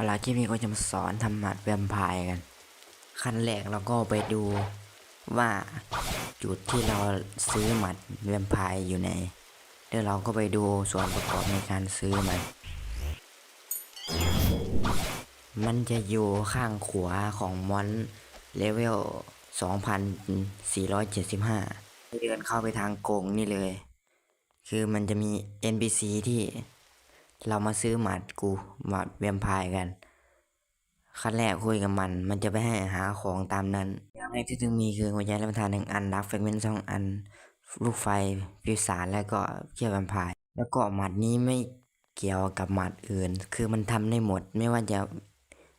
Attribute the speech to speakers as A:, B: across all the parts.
A: เอาล่ะคลิปนี้ก็จะมาสอนทำหมัดแวมไพร์กัน ขั้นแรกเราก็ไปดูว่าจุดที่เราซื้อหมัดแวมไพร์อยู่ไหนเดี๋ยวเราก็ไปดูส่วนประกอบในการซื้อมันมันจะอยู่ข้างขวาของมอนเลเวล 2475 เดินเข้าไปทางโกงนี่เลย คือมันจะมี NPC ที่ เรามาซื้อหมัดกูหมัดแวมไพร์กัน ขั้นแรกคุยกับมัน มันจะไปให้หาของตามนั้นอย่างแรกที่ต้องมีคือหัวใจและประธานหนึ่งอันดักเฟกเมนต์สองอัน ลูกไฟพิสารแล้วก็เขี้ยวแวมไพร์แล้วก็หมัดนี้ไม่เกี่ยวกับหมัดอื่น คือมันทำได้หมดไม่ว่าจะ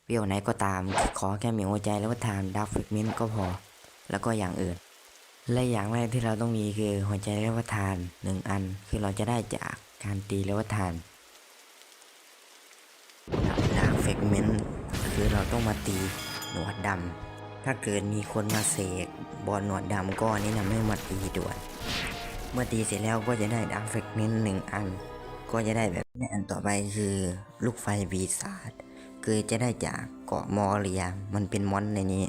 A: เวี่ยวไหนก็ตาม ขอแค่มีหัวใจและประธานดักเฟกเมนต์ก็พอ แล้วก็อย่างอื่น และอย่างแรกที่เราต้องมีคือหัวใจและประธานหนึ่งอัน คือเราจะได้จากการตีและประธาน ดาร์ กเฟกเมนต์คือเราต้องมาตีหนวดดำถ้าเกิดมีคนมาเสกบอลหนวดดำก็แนะนำให้มาตีด่วนเมื่อตีเสร็จแล้วก็จะได้ดาร์กเฟกเมนต์หนึ่งอัน ก็จะได้แบบนี้อันต่อไปคือลูกไฟปีศาจคือจะได้จากเกาะมอเรียมันเป็นมอนในนี้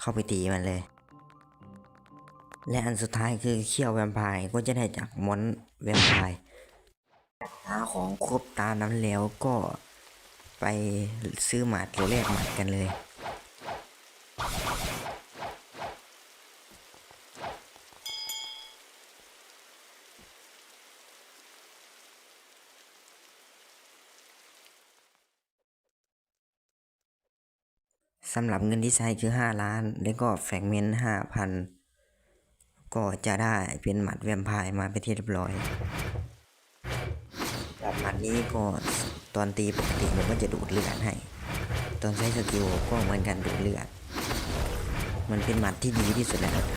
A: เข้าไปตีมันเลย และอันสุดท้ายคือเขี้ยวแวมไพร์ก็จะได้จากมอนแวมไพร์หาของครบตามนั้นแล้วก็ ไปซื้อหมัดหรือแลกหมัดกันเลยสำหรับเงินที่ใช้คือ 5 ล้าน แล้วก็แฟกเมนต์5,000 ก็จะได้เป็นหมัดแวมไพร์มาเป็นที่เรียบร้อย หมัดนี้ก็ตอนตีปกติผมก็จะดูดเลือดให้ ตอนใช้สกิลก็เหมือนกันดูดเลือด มันเป็นหมัดที่ดีที่สุดแล้ว